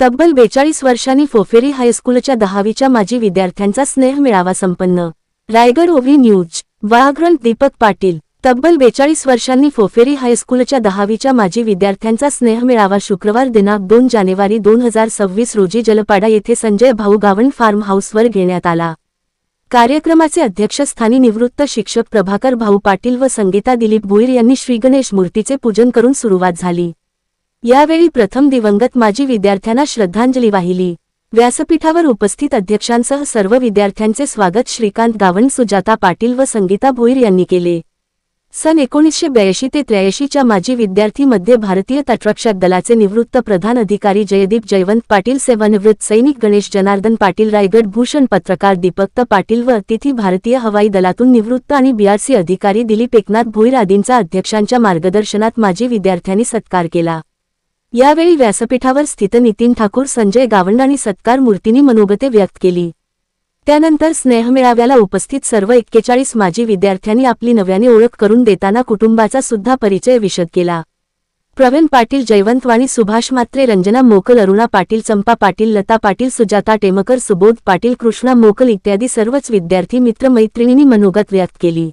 तब्बल बेचाळीस वर्षांनी फोफेरी हायस्कूलच्या दहावीच्या माजी विद्यार्थ्यांचा स्नेह मिळावा संपन्न. Raigad O V news. Waghran Deepak Patil. तब्बल बेचाळीस वर्षांनी फोफेरी हायस्कूलच्या दहावीच्या माजी विद्यार्थ्यांचा स्नेह मिळावा शुक्रवार दिनांक दोन जानेवारी दोन हजार सव्वीस रोजी जलपाडा येथे संजय भाऊ गावण फार्म हाऊसवर घेण्यात आला. कार्यक्रमाचे अध्यक्षस्थानी निवृत्त शिक्षक प्रभाकर भाऊ पाटील व संगीता दिलीप भुईर यांनी श्रीगणेश मूर्तीचे पूजन करून सुरुवात झाली. यावेळी प्रथम दिवंगत माजी विद्यार्थ्यांना श्रद्धांजली वाहिली. व्यासपीठावर उपस्थित अध्यक्षांसह सर्व विद्यार्थ्यांचे स्वागत श्रीकांत गावण सुजाता पाटील व संगीता भोईर यांनी केले. सन एकोणीसशे ब्याऐंशी ते त्र्याऐंशीच्या माजी विद्यार्थीमध्ये भारतीय तटरक्षक दलाचे निवृत्त प्रधान अधिकारी जयदीप जयवंत पाटील सेवानिवृत्त सैनिक गणेश जनार्दन पाटील रायगड भूषण पत्रकार दीपक पाटील व अतिथी भारतीय हवाई दलातून निवृत्त आणि बीआरसी अधिकारी दिलीप एकनाथ भोईर आदींचा अध्यक्षांच्या मार्गदर्शनात माजी विद्यार्थ्यांनी सत्कार केला. यावेळी व्यासपीठावर स्थित नितीन ठाकूर संजय गावंड आणि सत्कार मूर्तींनी मनोगते व्यक्त केली. त्यानंतर स्नेहमेळाव्याला उपस्थित सर्व एक्केचाळीस माजी विद्यार्थ्यांनी आपली नव्याने ओळख करून देताना कुटुंबाचा सुद्धा परिचय विशद केला. प्रवीण पाटील जयवंतवाणी सुभाष मात्रे रंजना मोकल अरुणा पाटील चंपा पाटील लता पाटील सुजाता टेमकर सुबोध पाटील कृष्णा मोकल इत्यादी सर्वच विद्यार्थी मित्रमैत्रिणींनी मनोगत व्यक्त केली.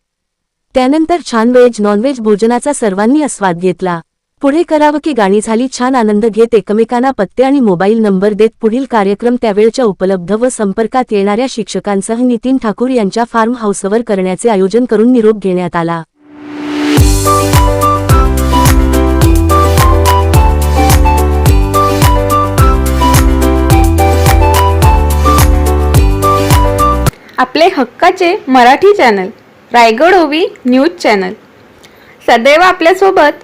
त्यानंतर छान व्हेज नॉनव्हेज भोजनाचा सर्वांनी आस्वाद घेतला. पुढे करावं की गाणी झाली छान आनंद घेत एकमेकांना पत्ते आणि मोबाईल नंबर देत पुढील कार्यक्रम त्यावेळच्या उपलब्ध व संपर्कात येणाऱ्या शिक्षकांसह नितीन ठाकूर यांच्या फार्म हाऊसवर करण्याचे आयोजन करून निरोप घेण्यात आला. आपले हक्काचे मराठी चॅनल रायगड ओवी न्यूज चॅनल सदैव आपल्यासोबत